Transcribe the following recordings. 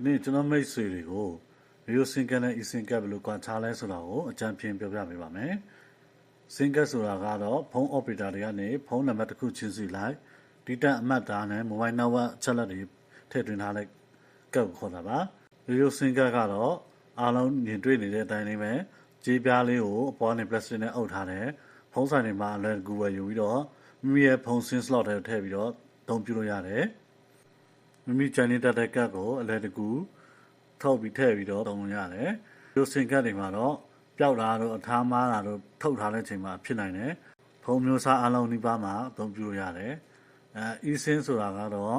ဒီနေ့ကျွန်တော်မိတ်ဆွေတွေကို video sync နဲ့ e-sync ဘယ်လိုကွာခြားလဲဆိုတာကိုအကြံဖြင့်ပြောပြပေးပါမယ် sync ဆိုတာကတော့ဖုန်း operator တွေကနေဖုန်းနံပါတ်တစ်ခုချင်းစီလိုက်ဒီတက်အမှတ်သားနဲ့ mobile number အချက်လက်တွေထည့်သွင်းထားလိုက်ကပ်ကိုခေါ်တာပါ video sync ကတော့အားလုံးမြင်တွေ့နေတဲ့အတိုင်းလေးပဲကြေးပြားလေးကိုအပေါ်နဲ့ plastic နဲ့အုပ်ထားတယ်ဖုန်းဆိုင်တွေမှာအလွယ်တကူဝယ်ယူပြီးတော့မိမိရဲ့ဖုန်း sim slot ထဲထည့်ပြီးတော့အသုံးပြုလို့ရတယ် မိမိချိုင်းနေတဲ့တက်ကတ်ကိုအလဲတကူထုတ်ပြီးထည့်ပြီးတော့တုံးလို့ရတယ်။ဒီစင်ကတ်တွေမှာတော့ပျောက်တာတို့အထားမားတာတို့ထုတ်ထားတဲ့ချိန်မှာဖြစ်နိုင်တယ်။ဖုံမျိုးစားအလုံးနှိပါမှာအသုံးပြုလို့ရတယ်။အဲ e-sim ဆိုတာကတော့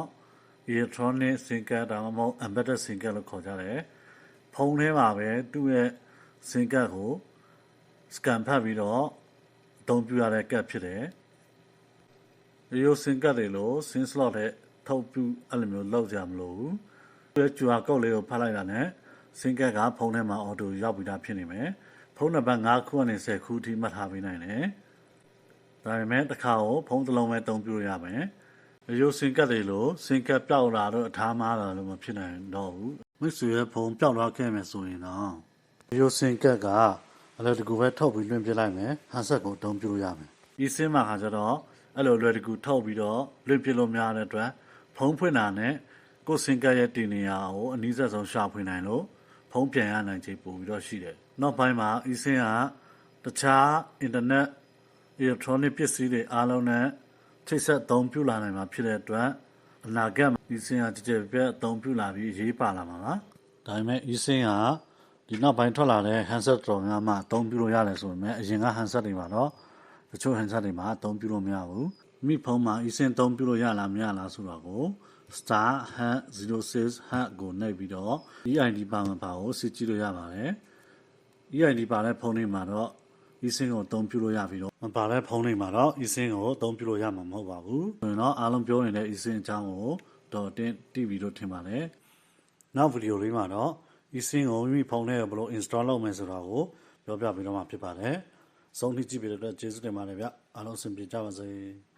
electronic SIM card ဒါမှမဟုတ် embedded SIM card လို့ခေါ်ကြတယ်။ဖုန်းထဲမှာပဲသူ့ရဲ့ SIM card ကို scan ဖတ်ပြီးတော့အသုံးပြုရတဲ့ကတ်ဖြစ်တယ်။ရိုးစင်ကတ်တွေလို့စင်စလော့တဲ့ ထုတ်ပြအဲ့လိုမျိုးလောက်ကြမလို့ဘူး။ဒီကျူအာကုတ်လေးကိုဖတ်လိုက်တာနဲ့စင်ကတ်ကဖုန်းထဲမှာအော်တိုရောက်ပြီးသားဖြစ်နေမယ်။ဖုန်းနံပါတ်5ခုကနေ10ခုအထိမှတ်ထားပေးနိုင်တယ်။ဒါပေမဲ့တစ်ခါကိုဖုန်းတစ်လုံးပဲတုံးပြလို့ရမယ်။ရိုးစင်ကတ်တွေလို့စင်ကတ်ပြောက်လာတော့အထားမားလာလို့မဖြစ်နိုင်တော့ဘူး။မိတ်ဆွေရဲ့ဖုန်းပြောက်သွားခဲ့မယ်ဆိုရင်တော့ရိုးစင်ကတ်ကအလွယ်တကူပဲထုတ်ပြီးလွှင့်ပြလိုက်မယ်။ဟန်ဆက်ကိုတုံးပြလို့ရမယ်။ဒီစင်မှာခါကျတော့အဲ့လိုလွယ်တကူထုတ်ပြီးတော့လွှင့်ပြလို့များတဲ့အတွက် ဖုန်းဖွင့်တာနဲ့ကိုယ်စင်ကတ်ရဲ့တင်နေရာကိုအနည်းဆက်ဆုံးရှာဖွေနိုင်လို့ဖုန်းပြန်ရနိုင်ခြေပို့ပြီးတော့ရှိတယ်။နောက်ပိုင်းမှာအီစင်ကတခြားအင်တာနက် electronic ပစ္စည်းတွေအားလုံးနဲ့ချိတ်ဆက်အသုံးပြုလာနိုင်မှာဖြစ်တဲ့အတွက်အနာဂတ်မှာအီစင်ကကြည်ကြဲပြတ်အသုံးပြုလာပြီးအရေးပါလာမှာပါ။ဒါပေမဲ့အီစင်ကဒီနောက်ပိုင်းထွက်လာတဲ့ handset တော်များမှအသုံးပြုလို့ရတယ်ဆိုပေမဲ့အရင်က handset တွေမှာတော့တချို့ handset တွေမှာအသုံးပြုလို့မရဘူး။ မိဖုန်းမှာ eSIM အသုံးပြုလို့ရလားမရလားဆိုတော့ကို star hat 06 hat ကိုနှိပ်ပြီးတော့ EID ပါမပါကိုစစ်ကြည့်လို့ရပါတယ်။ EID ပါတဲ့ဖုန်းတွေမှာတော့ eSIM ကိုအသုံးပြုလို့ရပြီးတော့မပါတဲ့ဖုန်းတွေမှာတော့ eSIM ကိုအသုံးပြုလို့ရမှာမဟုတ်ပါဘူး။ဆိုရင်တော့အားလုံးပြောနေတဲ့ eSIM အကြောင်းကိုတော့တင်တိပြီးတော့ထင်ပါတယ်။နောက်ဗီဒီယိုလေးမှာတော့ eSIM ကိုမိမိဖုန်းထဲကိုဘယ်လို install လုပ်မယ်ဆိုတာကိုပြောပြပေးတော့မှာဖြစ်ပါတယ်။ဆုံးဖြတ်ကြည့်ပေးတဲ့အတွက်ကျေးဇူးတင်ပါတယ်ဗျ။အားလုံးအဆင်ပြေကြပါစေ။